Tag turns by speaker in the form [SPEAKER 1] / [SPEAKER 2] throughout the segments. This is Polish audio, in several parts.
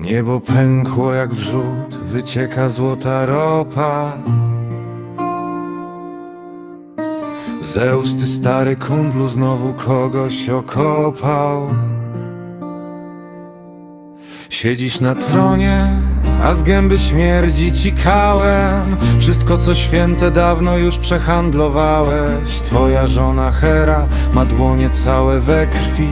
[SPEAKER 1] Niebo pękło jak wrzód, wycieka złota ropa. Zeusty stary kundlu znowu kogoś okopał. Siedzisz na tronie, a z gęby śmierdzi ci kałem Wszystko co święte dawno już przehandlowałeś. Twoja żona Hera ma dłonie całe we krwi.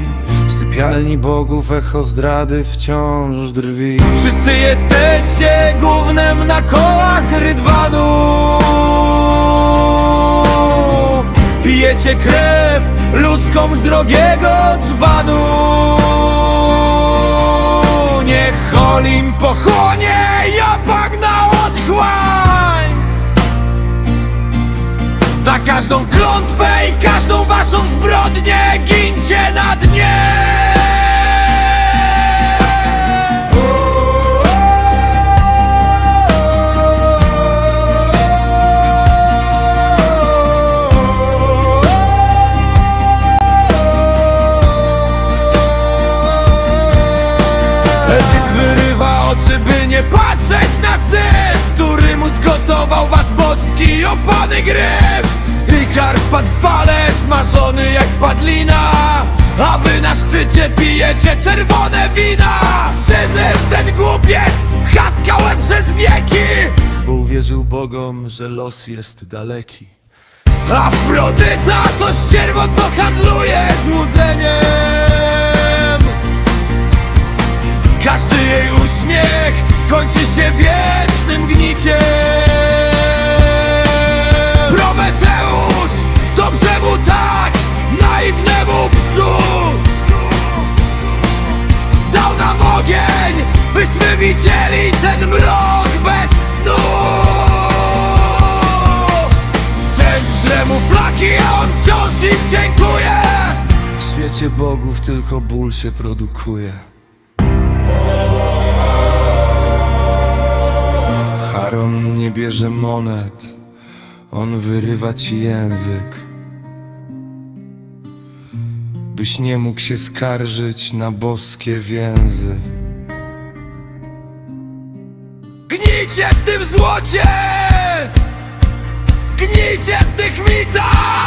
[SPEAKER 1] W sypialni bogów echo zdrady wciąż drwi. Wszyscy jesteście gównem na kołach rydwanu. Pijecie krew ludzką z drogiego dzbanu Olim pochłonie Japag na otchłań. Za każdą klątwę i każdą waszą zbrodnię Gincie na dnie na Który mu zgotował wasz boski opany gryf. I karp padł w fale, smażony jak padlina A wy na szczycie pijecie czerwone wina. Syzyf ten głupiec haskałem przez wieki Bo uwierzył bogom, że los jest daleki. Afrodyta to ścierwo, co handluje złudzeniem każdy jej kończy się wiecznym gniciem Prometeusz, dobrze mu tak, naiwnemu psu. Dał nam ogień, byśmy widzieli ten mrok bez snu. Sen żre mu flaki, a on wciąż im dziękuje W świecie bogów tylko ból się produkuje bierze monet, on wyrywa ci język. Byś nie mógł się skarżyć na boskie więzy. Gnijcie w tym złocie! Gnijcie w tych mitach!